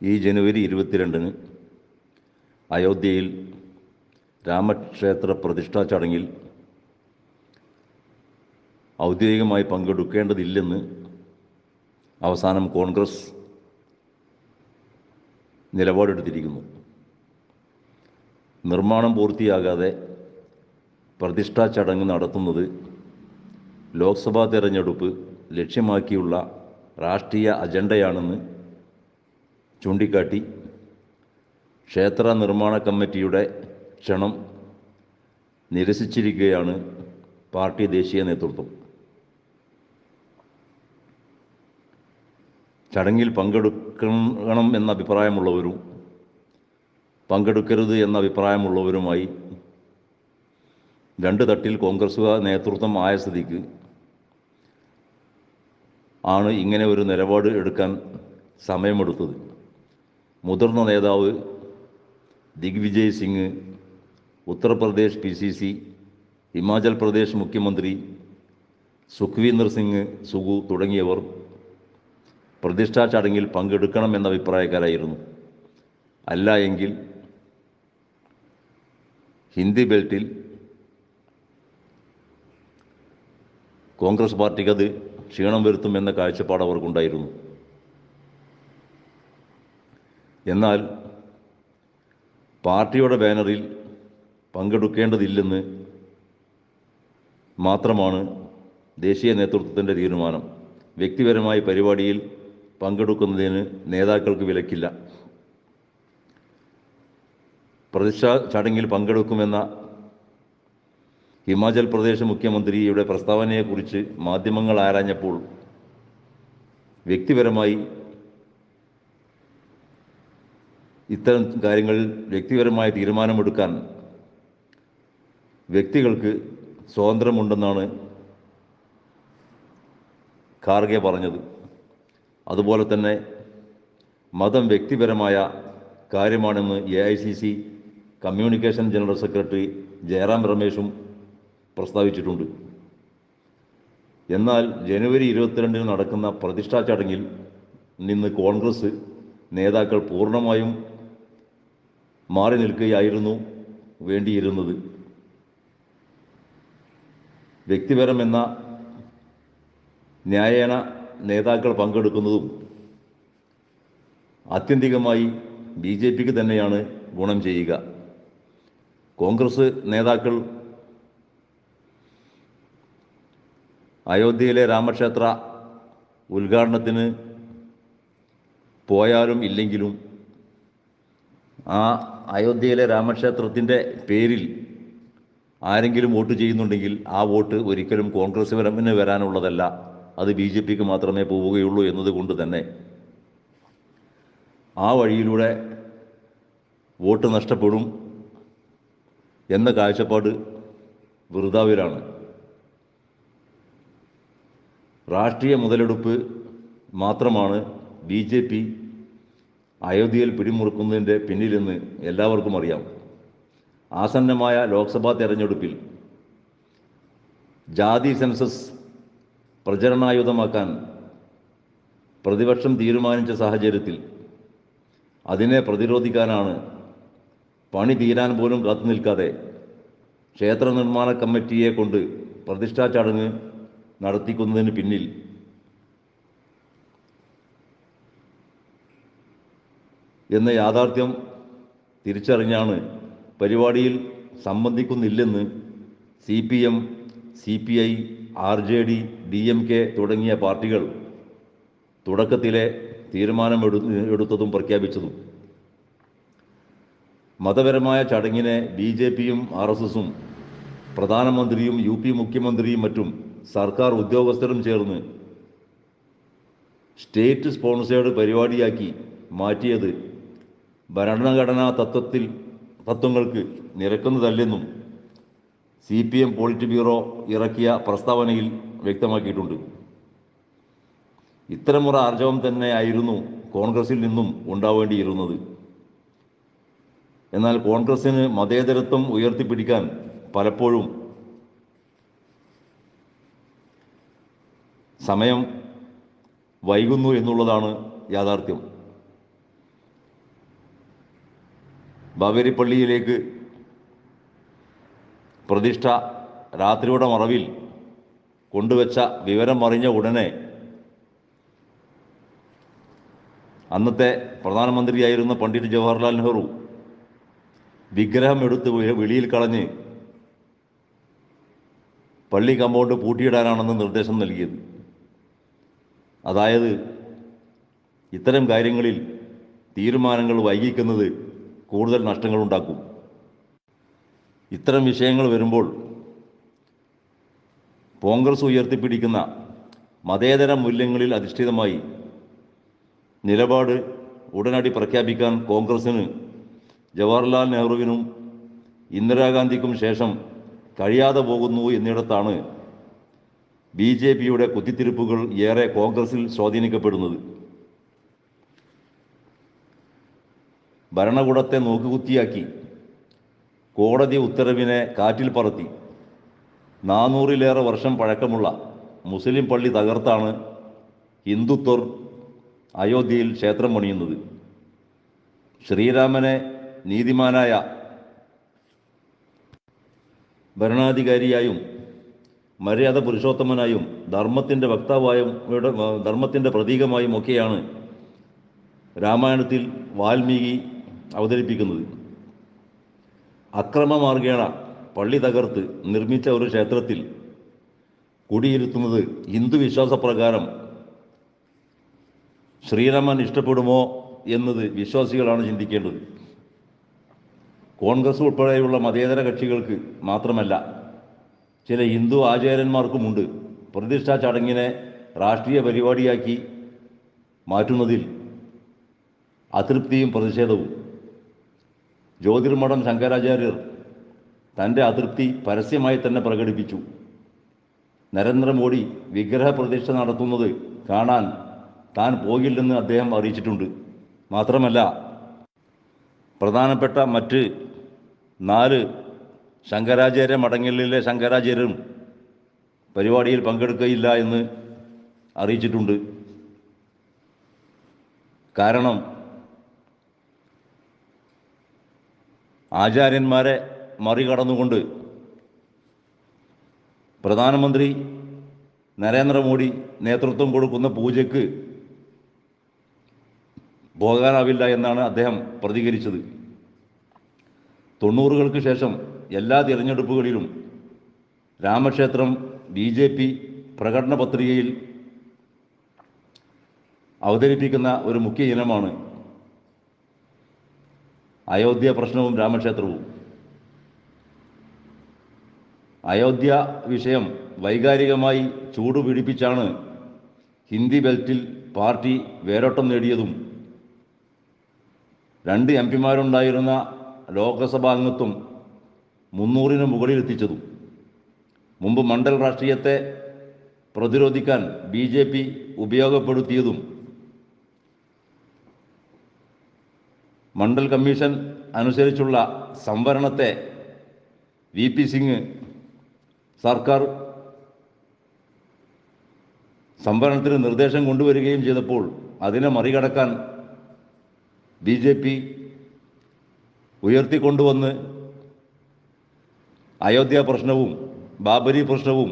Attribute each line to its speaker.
Speaker 1: ഈ ജനുവരി ഇരുപത്തിരണ്ടിന് അയോധ്യയിൽ രാമക്ഷേത്ര പ്രതിഷ്ഠാ ചടങ്ങിൽ ഔദ്യോഗികമായി പങ്കെടുക്കേണ്ടതില്ലെന്ന് അവസാനം കോൺഗ്രസ് നിലപാടെടുത്തിരിക്കുന്നു. നിർമ്മാണം പൂർത്തിയാകാതെ പ്രതിഷ്ഠാ ചടങ്ങ് നടത്തുന്നത് ലോക്സഭാ തെരഞ്ഞെടുപ്പ് ലക്ഷ്യമാക്കിയുള്ള രാഷ്ട്രീയ അജണ്ടയാണെന്ന് ചൂണ്ടിക്കാട്ടി ക്ഷേത്ര നിർമ്മാണ കമ്മിറ്റിയുടെ ക്ഷണം നിരസിച്ചിരിക്കുകയാണ് പാർട്ടി ദേശീയ നേതൃത്വം. ചടങ്ങിൽ പങ്കെടുക്കണം എന്ന അഭിപ്രായമുള്ളവരും പങ്കെടുക്കരുത് എന്ന അഭിപ്രായമുള്ളവരുമായി രണ്ട് തട്ടിൽ കോൺഗ്രസ് നേതൃത്വം ആയ സ്ഥിതിക്ക് ആണ് ഇങ്ങനെ ഒരു നിലപാട് എടുക്കാൻ സമയമെടുത്തത്. മുതിർന്ന നേതാവ് Digvijay Singh Uttar Pradesh P C C Himachal Pradesh മുഖ്യമന്ത്രി സുഖ്വീന്ദർ സിംഗ് സുഗു തുടങ്ങിയവർ പ്രതിഷ്ഠാ ചടങ്ങിൽ പങ്കെടുക്കണമെന്ന അഭിപ്രായക്കാരായിരുന്നു. അല്ല എങ്കിൽ ഹിന്ദി ബെൽറ്റിൽ കോൺഗ്രസ് പാർട്ടിക്കത് ക്ഷീണം വരുത്തുമെന്ന കാഴ്ചപ്പാട് അവർക്കുണ്ടായിരുന്നു. എന്നാൽ പാർട്ടിയുടെ ബാനറിൽ പങ്കെടുക്കേണ്ടതില്ലെന്ന് മാത്രമാണ് ദേശീയ നേതൃത്വത്തിന്റെ തീരുമാനം. വ്യക്തിപരമായ പരിപാടിയിൽ പങ്കെടുക്കുന്നതിന് നേതാക്കൾക്ക് വിലക്കില്ല. പ്രതിഷ്ഠാ ചടങ്ങിൽ പങ്കെടുക്കുമെന്ന ഹിമാചൽ പ്രദേശ് മുഖ്യമന്ത്രിയുടെ പ്രസ്താവനയെക്കുറിച്ച് മാധ്യമങ്ങൾ ആരാഞ്ഞപ്പോൾ വ്യക്തിപരമായി ഇത്തരം കാര്യങ്ങളിൽ വ്യക്തിപരമായ തീരുമാനമെടുക്കാൻ വ്യക്തികൾക്ക് സ്വാതന്ത്ര്യമുണ്ടെന്നാണ് ഖാർഗെ പറഞ്ഞത്. അതുപോലെ തന്നെ മതം വ്യക്തിപരമായ കാര്യമാണെന്ന് A I C C communication general secretary Jairam രമേശും പ്രസ്താവിച്ചിട്ടുണ്ട്. എന്നാൽ ജനുവരി ഇരുപത്തിരണ്ടിന് നടക്കുന്ന പ്രതിഷ്ഠാ ചടങ്ങിൽ നിന്ന് കോൺഗ്രസ് നേതാക്കൾ പൂർണമായും മാറി നിൽക്കുകയായിരുന്നു വേണ്ടിയിരുന്നത്. വ്യക്തിപരം എന്ന ന്യായേന നേതാക്കൾ പങ്കെടുക്കുന്നതും ആത്യന്തികമായി ബി ജെ പിക്ക് തന്നെയാണ് ഗുണം ചെയ്യുക. കോൺഗ്രസ് നേതാക്കൾ അയോധ്യയിലെ രാമക്ഷേത്ര ഉദ്ഘാടനത്തിന് പോയാലും ഇല്ലെങ്കിലും ആ അയോധ്യയിലെ രാമക്ഷേത്രത്തിന്റെ പേരിൽ ആരെങ്കിലും വോട്ട് ചെയ്യുന്നുണ്ടെങ്കിൽ ആ വോട്ട് ഒരിക്കലും കോൺഗ്രസ് പരമിന് വരാനുള്ളതല്ല. അത് ബി ജെ പിക്ക് മാത്രമേ പോവുകയുള്ളൂ എന്നതുകൊണ്ട് തന്നെ ആ വഴിയിലൂടെ വോട്ട് നഷ്ടപ്പെടും എന്ന കാഴ്ചപ്പാട് വൃതാവിലാണ്. രാഷ്ട്രീയ മുതലെടുപ്പ് മാത്രമാണ് ബി ജെ പി അയോധ്യയിൽ പിടിമുറുക്കുന്നതിന്റെ പിന്നിലെന്ന് എല്ലാവർക്കും അറിയാം. ആസന്നമായ ലോക്സഭാ തെരഞ്ഞെടുപ്പിൽ ജാതി സെൻസസ് പ്രചരണായുധമാക്കാൻ പ്രതിപക്ഷം തീരുമാനിച്ച സാഹചര്യത്തിൽ അതിനെ പ്രതിരോധിക്കാനാണ് പണി തീരാൻ പോലും കാത്തു നിൽക്കാതെ ക്ഷേത്ര നിർമ്മാണ കമ്മിറ്റിയെ കൊണ്ട് പ്രതിഷ്ഠാ ചടങ്ങ് നടത്തിക്കുന്നതിന് പിന്നിൽ എന്ന യാഥാർത്ഥ്യം തിരിച്ചറിഞ്ഞാണ് പരിപാടിയിൽ സംബന്ധിക്കുന്നില്ലെന്ന് C P M C P I R J D D M K തുടങ്ങിയ പാർട്ടികൾ തുടക്കത്തിലെ തീരുമാനമെടു എടുത്തതും പ്രഖ്യാപിച്ചതും. മതപരമായ ചടങ്ങിനെ ബി ജെ പിയും ആർ എസ് എസും പ്രധാനമന്ത്രിയും യു പി മുഖ്യമന്ത്രിയും മറ്റും സർക്കാർ ഉദ്യോഗസ്ഥരും ചേർന്ന് സ്റ്റേറ്റ് സ്പോൺസേഡ് പരിപാടിയാക്കി മാറ്റിയത് ഭരണഘടനാ തത്വത്തിൽ തത്വങ്ങൾക്ക് നിരക്കുന്നതല്ലെന്നും C P M polit bureau ഇറക്കിയ പ്രസ്താവനയിൽ വ്യക്തമാക്കിയിട്ടുണ്ട്. ഇത്തരമൊരു ആർജവം തന്നെ ആയിരുന്നു കോൺഗ്രസിൽ നിന്നും ഉണ്ടാവേണ്ടിയിരുന്നത്. എന്നാൽ കോൺഗ്രസ്സിന് മതേതരത്വം ഉയർത്തിപ്പിടിക്കാൻ പലപ്പോഴും സമയം വൈകുന്നു എന്നുള്ളതാണ് യാഥാർത്ഥ്യം. ബാബരി പള്ളിയിലേക്ക് പ്രതിഷ്ഠ രാത്രിയുടെ മറവിൽ കൊണ്ടുവച്ച വിവരം അറിഞ്ഞ ഉടനെ അന്നത്തെ പ്രധാനമന്ത്രിയായിരുന്ന പണ്ഡിറ്റ് ജവഹർലാൽ നെഹ്റു വിഗ്രഹം എടുത്ത് വെളിയിൽ കളഞ്ഞ് പള്ളി കമ്പൗണ്ട് പൂട്ടിയിടാനാണെന്ന് നിർദ്ദേശം നൽകിയത്. അതായത് ഇത്തരം കാര്യങ്ങളിൽ തീരുമാനങ്ങൾ വൈകിക്കുന്നത് കൂടുതൽ നഷ്ടങ്ങളുണ്ടാക്കും ഇത്തരം വിഷയങ്ങൾ വരുമ്പോൾ കോൺഗ്രസ് ഉയർത്തിപ്പിടിക്കുന്ന മതേതര മൂല്യങ്ങളിൽ അധിഷ്ഠിതമായി നിലപാട് ഉടനടി പ്രഖ്യാപിക്കാൻ കോൺഗ്രസിന് ജവഹർലാൽ നെഹ്റുവിനും ഇന്ദിരാഗാന്ധിക്കും ശേഷം കഴിയാതെ പോകുന്നു എന്നിടത്താണ് ബി ജെ പിയുടെ കുത്തിത്തിരിപ്പുകൾ ഏറെ കോൺഗ്രസിൽ സ്വാധീനിക്കപ്പെടുന്നത്. ഭരണകൂടത്തെ നോക്കുകുത്തിയാക്കി കോടതി ഉത്തരവിനെ കാറ്റിൽ പറത്തി. നാനൂറിലേറെ വർഷം പഴക്കമുള്ള മുസ്ലിം പള്ളി തകർത്താണ് ഹിന്ദുത്വർ അയോധ്യയിൽ ക്ഷേത്രം പണിയുന്നത്. ശ്രീരാമനെ നീതിമാനായ ഭരണാധികാരിയായും മര്യാദ പുരുഷോത്തമനായും ധർമ്മത്തിന്റെ വക്താവായും ധർമ്മത്തിന്റെ പ്രതീകമായും ഒക്കെയാണ് രാമായണത്തിൽ വാൽമീകി അവതരിപ്പിക്കുന്നത്. അക്രമമാർഗേണ പള്ളി തകർത്ത് നിർമ്മിച്ച ഒരു ക്ഷേത്രത്തിൽ കുടിയിരുത്തുന്നത് ഹിന്ദു വിശ്വാസപ്രകാരം ശ്രീരാമൻ ഇഷ്ടപ്പെടുമോ എന്നത് വിശ്വാസികളാണ് ചിന്തിക്കേണ്ടത്. കോൺഗ്രസ് ഉൾപ്പെടെയുള്ള മതേതര കക്ഷികൾക്ക് മാത്രമല്ല ചില ഹിന്ദു ആചാര്യന്മാർക്കുമുണ്ട് പ്രതിഷ്ഠാ ചടങ്ങിനെ രാഷ്ട്രീയ പരിപാടിയാക്കി മാറ്റുന്നതിൽ അതൃപ്തിയും പ്രതിഷേധവും. ജ്യോതിർമഠം ശങ്കരാചാര്യർ തന്റെ അതൃപ്തി പരസ്യമായി തന്നെ പ്രകടിപ്പിച്ചു. നരേന്ദ്രമോദി വിഗ്രഹ പ്രതിഷ്ഠ നടത്തുന്നത് കാണാൻ താൻ പോകില്ലെന്ന് അദ്ദേഹം അറിയിച്ചിട്ടുണ്ട്. മാത്രമല്ല പ്രധാനപ്പെട്ട മറ്റ് നാല് ശങ്കരാചാര്യ മഠങ്ങളിലെ ശങ്കരാചാര്യരും പരിപാടിയിൽ പങ്കെടുക്കുകയില്ല എന്ന് അറിയിച്ചിട്ടുണ്ട്. കാരണം ആചാര്യന്മാരെ മറികടന്നുകൊണ്ട് പ്രധാനമന്ത്രി നരേന്ദ്രമോദി നേതൃത്വം കൊടുക്കുന്ന പൂജയ്ക്ക് പോകാനാവില്ല എന്നാണ് അദ്ദേഹം പ്രതികരിച്ചത്. തൊണ്ണൂറുകൾക്ക് ശേഷം എല്ലാ തിരഞ്ഞെടുപ്പുകളിലും രാമക്ഷേത്രം ബി ജെ പി പ്രകടന പത്രികയിൽ അവതരിപ്പിക്കുന്ന ഒരു മുഖ്യ ഇനമാണ് അയോധ്യ പ്രശ്നവും രാമക്ഷേത്രവും അയോധ്യ വിഷയം വൈകാരികമായി ചൂടുപിടിപ്പിച്ചാണ് ഹിന്ദി ബെൽറ്റിൽ പാർട്ടി വേരോട്ടം നേടിയതും. രണ്ട് എം പിമാരുണ്ടായിരുന്ന ലോക്സഭാ അംഗത്വം മുന്നൂറിന് മുകളിലെത്തിച്ചതും. മുമ്പ് മണ്ഡൽ രാഷ്ട്രീയത്തെ പ്രതിരോധിക്കാൻ ബി ഉപയോഗപ്പെടുത്തിയതും. മണ്ഡൽ കമ്മീഷൻ അനുസരിച്ചുള്ള സംവരണത്തെ വി പി സിംഗ് സർക്കാർ സംവരണത്തിന് നിർദ്ദേശം കൊണ്ടുവരികയും ചെയ്തപ്പോൾ അതിനെ മറികടക്കാൻ ബി ജെ പി ഉയർത്തിക്കൊണ്ടുവന്ന് അയോധ്യ പ്രശ്നവും ബാബരി പ്രശ്നവും